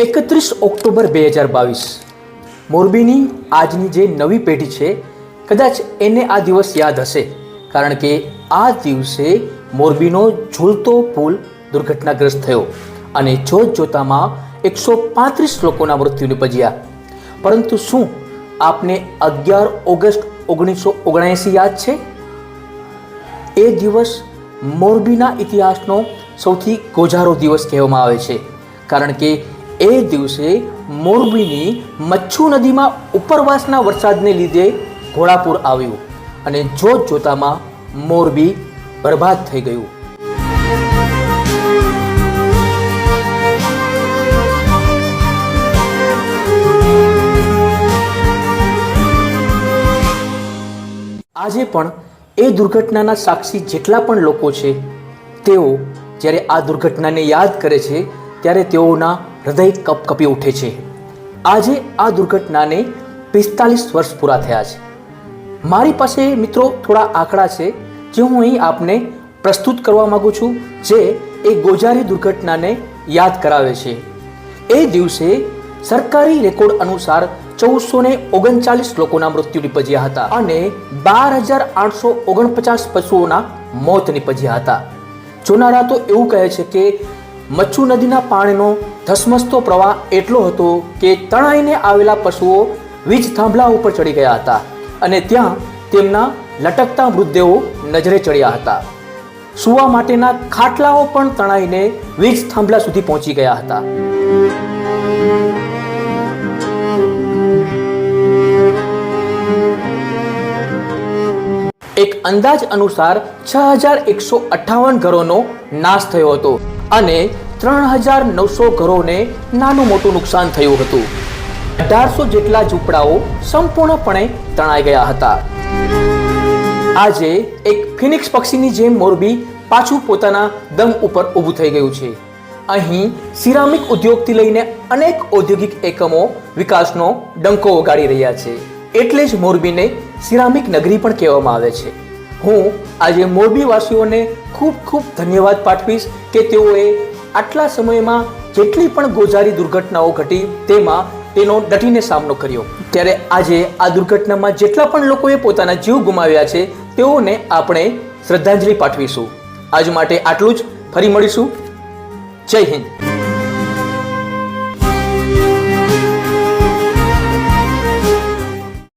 એકત્રીસ ઓક્ટોબર બે હજાર બાવીસ. મોરબીની આજની જે નવી પેઢી છે, કદાચ એને આ દિવસ યાદ હશે, કારણ કે આ દિવસે મોરબીનો ઝૂલતો પુલ દુર્ઘટનાગ્રસ્ત થયો અને જોત જોતામાં એકસો પાંત્રીસ લોકોના મૃત્યુ નિપજ્યા. પરંતુ શું આપને અગિયાર ઓગસ્ટ ઓગણીસો ઓગણએંસી યાદ છે? એ દિવસ મોરબીના ઇતિહાસનો સૌથી ગોજારો દિવસ કહેવામાં આવે છે, કારણ કે એ દિવસે મોરબીની મચ્છુ નદીમાં ઉપરવાસના વરસાદને લીધે ઘોડાપુર આવ્યું અને જોત જોતામાં મોરબી બરબાદ થઈ ગયું. આજે પણ એ દુર્ઘટનાના સાક્ષી જેટલા પણ લોકો છે, તેઓ જ્યારે આ દુર્ઘટનાને યાદ કરે છે, ત્યારે તેઓના હૃદય કપકપી ઉઠે છે. આજે આ દુર્ઘટનાને પિસ્તાલીસ વર્ષ પૂરા થયા છે. મારી પાસે મિત્રો થોડા આંકડા છે, જે હું અહીં આપને પ્રસ્તુત કરવા માંગુ છું, જે એ ગોજારી દુર્ઘટનાને યાદ કરાવે છે. એ દિવસે સરકારી રેકોર્ડ અનુસાર ચૌદસો ને ઓગણચાલીસ લોકોના મૃત્યુ નીપજ્યા હતા અને બાર હજાર આઠસો ઓગણપચાસ પશુઓના મોત નીપજ્યા હતા. જોનારા તો એવું કહે છે કે મચ્છુ નદીના પાણીનો ધસમસતો પ્રવાહ એટલો હતો કે તણાઈને આવેલા પશુઓ વીજ થાંભલા ઉપર ચડી ગયા હતા અને ત્યાં તેમના લટકતા મૃતદેહો નજરે ચડ્યા હતા. સુવા માટેના ખાટલાઓ પણ તણાઈને વીજ થાંભલા સુધી પહોંચી ગયા હતા. એક અંદાજ અનુસાર છ હજાર એકસો અઠ્ઠાવન ઘરોનો નાશ થયો હતો અને ત્રણ હજાર નવસો ઘરોને નાનું મોટું નુકસાન થયું હતું. અઢારસો જેટલા ઝૂંપડાઓ સંપૂર્ણપણે તણાઈ ગયા હતા. આજે એક ફિનિક્સ પક્ષીની જેમ મોરબી પાછું પોતાના દમ ઉપર ઊભું થઈ ગયું છે. અહીં સિરામિક ઉદ્યોગથી લઈને અનેક ઔદ્યોગિક એકમો વિકાસનો ડંકો વગાડી રહ્યા છે. એટલે જ મોરબીને સિરામિક નગરી પણ કહેવામાં આવે છે. હું આજે મોરબી વાસીઓને ખૂબ ખૂબ ધન્યવાદ પાઠવીશ કે તેઓએ આટલા સમયમાં જેટલી પણ ગોઝારી દુર્ઘટનાઓ ઘટી, તેમાં તેનો ડટીને સામનો કર્યો. ત્યારે આજે આ દુર્ઘટનામાં જેટલા પણ લોકોએ પોતાના જીવ ગુમાવ્યા છે, તેઓને આપણે શ્રદ્ધાંજલિ પાઠવીશું. આજ માટે આટલું જ. ફરી મળીશું. જય હિન્દ.